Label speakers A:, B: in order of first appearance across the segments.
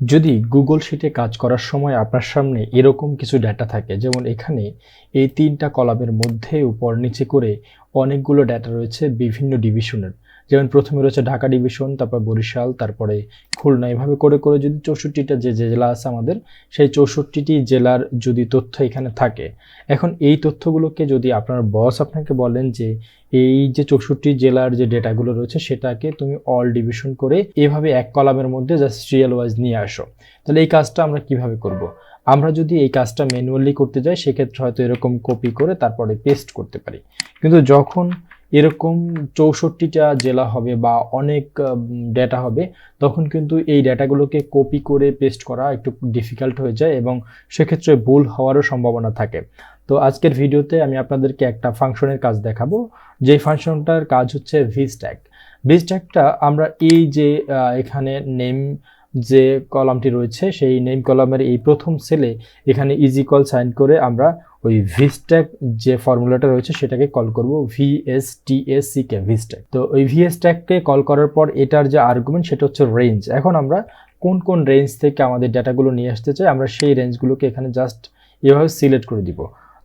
A: যদি গুগল শিটে কাজ করার সময় আপনার সামনে এরকম কিছু ডেটা থাকে, যেমন এখানে এই তিনটা কলামের মধ্যে উপর নিচে করে অনেকগুলো ডেটা রয়েছে বিভিন্ন ডিভিশনের যেমন প্রথমে রয়েছে ঢাকা ডিভিশন, তারপর বরিশাল, তারপরে খুলনা। এভাবে করে করে যদি চৌষট্টিটা যে জেলা আছে আমাদের, সেই চৌষট্টিটি জেলার যদি তথ্য এখানে থাকে, এখন এই তথ্যগুলোকে যদি আপনার বস আপনাকে বলেন যে, এই যে চৌষট্টি জেলার যে ডেটাগুলো রয়েছে, সেটাকে তুমি অল ডিভিশন করে এভাবে এক কলামের মধ্যে জাস্ট সিরিয়াল ওয়াইজ নিয়ে আসো। তাহলে এই কাজটা আমরা কীভাবে করব। আমরা যদি এই কাজটা ম্যানুয়ালি করতে যাই, সেক্ষেত্রে হয়তো এরকম কপি করে তারপরে পেস্ট করতে পারি। কিন্তু যখন এরকম চৌষট্টিটা জেলা হবে বা অনেক ডেটা হবে, তখন কিন্তু এই ডেটাগুলোকে কপি করে পেস্ট করা একটু ডিফিকাল্ট হয়ে যায় এবং সেক্ষেত্রে ভুল হওয়ারও সম্ভাবনা থাকে। তো আজকের ভিডিওতে আমি আপনাদেরকে একটা ফাংশনের কাজ দেখাবো। যে ফাংশনটার কাজ হচ্ছে ভিস্ট্যাক ভিস্ট্যাকটা আমরা এই যে এখানে নেম যে কলামটি রয়েছে, সেই নেম কলামের এই প্রথম সেলে এখানে ইজি কল সাইন করে আমরা ওই ভিস্ট্যাক যে ফর্মুলাটা রয়েছে, সেটাকে কল করব কে ভিস্ট্যাক তো ওই ভি এস ভিএসট্যাককে কল করার পর এটার যে আর্গুমেন্ট সেটা হচ্ছে রেঞ্জ এখন আমরা কোন কোন রেঞ্জ থেকে আমাদের ডেটাগুলো নিয়ে আসতে চাই, আমরা সেই রেঞ্জগুলোকে এখানে জাস্ট এভাবে সিলেক্ট করে দিব।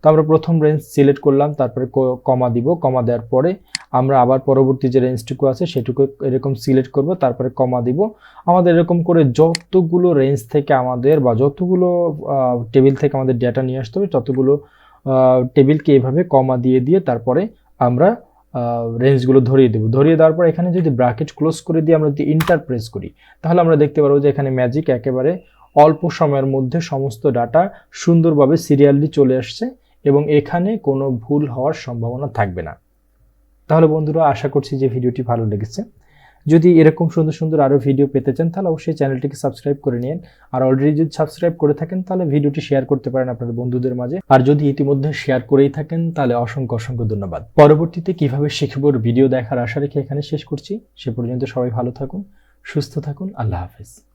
A: তো আমরা প্রথম রেঞ্জ সিলেক্ট করলাম, তারপরে কমা দিব কমা দেওয়ার পরে আমরা আবার পরবর্তী যে রেঞ্জটুকু আছে সেটুকু এরকম সিলেক্ট করব, তারপরে কমা দিব। আমাদের এরকম করে যতগুলো রেঞ্জ থেকে আমাদের বা যতগুলো টেবিল থেকে আমাদের ডেটা নিয়ে আসতে হবে, ততগুলো টেবিলকে এভাবে কমা দিয়ে দিয়ে তারপরে আমরা রেঞ্জগুলো ধরিয়ে দেবো। ধরিয়ে দেওয়ার পর এখানে যদি ব্র্যাকেট ক্লোজ করে দিয়ে আমরা যদি ইন্টার প্রেস করি, তাহলে আমরা দেখতে পারব যে এখানে ম্যাজিক একেবারে অল্প সময়ের মধ্যে সমস্ত ডাটা সুন্দরভাবে সিরিয়ালি চলে আসছে। এবং এখানে কোনো ভুল হওয়ার সম্ভাবনা থাকবে না। তাহলে বন্ধুরা, আশা করছি যে ভিডিওটি ভালো লেগেছে। যদি এরকম সুন্দর সুন্দর আরও ভিডিও পেতে চান, তাহলে অবশ্যই চ্যানেলটিকে সাবস্ক্রাইব করে নিন। আর অলরেডি যদি সাবস্ক্রাইব করে থাকেন, তাহলে ভিডিওটি শেয়ার করতে পারেন আপনার বন্ধুদের মাঝে। আর যদি ইতিমধ্যে শেয়ার করেই থাকেন, তাহলে অসংখ্য অসংখ্য ধন্যবাদ। পরবর্তীতে কীভাবে শিখব ভিডিও দেখার আশা রেখে এখানে শেষ করছি, সে পর্যন্ত সবাই ভালো থাকুন, সুস্থ থাকুন, আল্লাহ হাফেজ।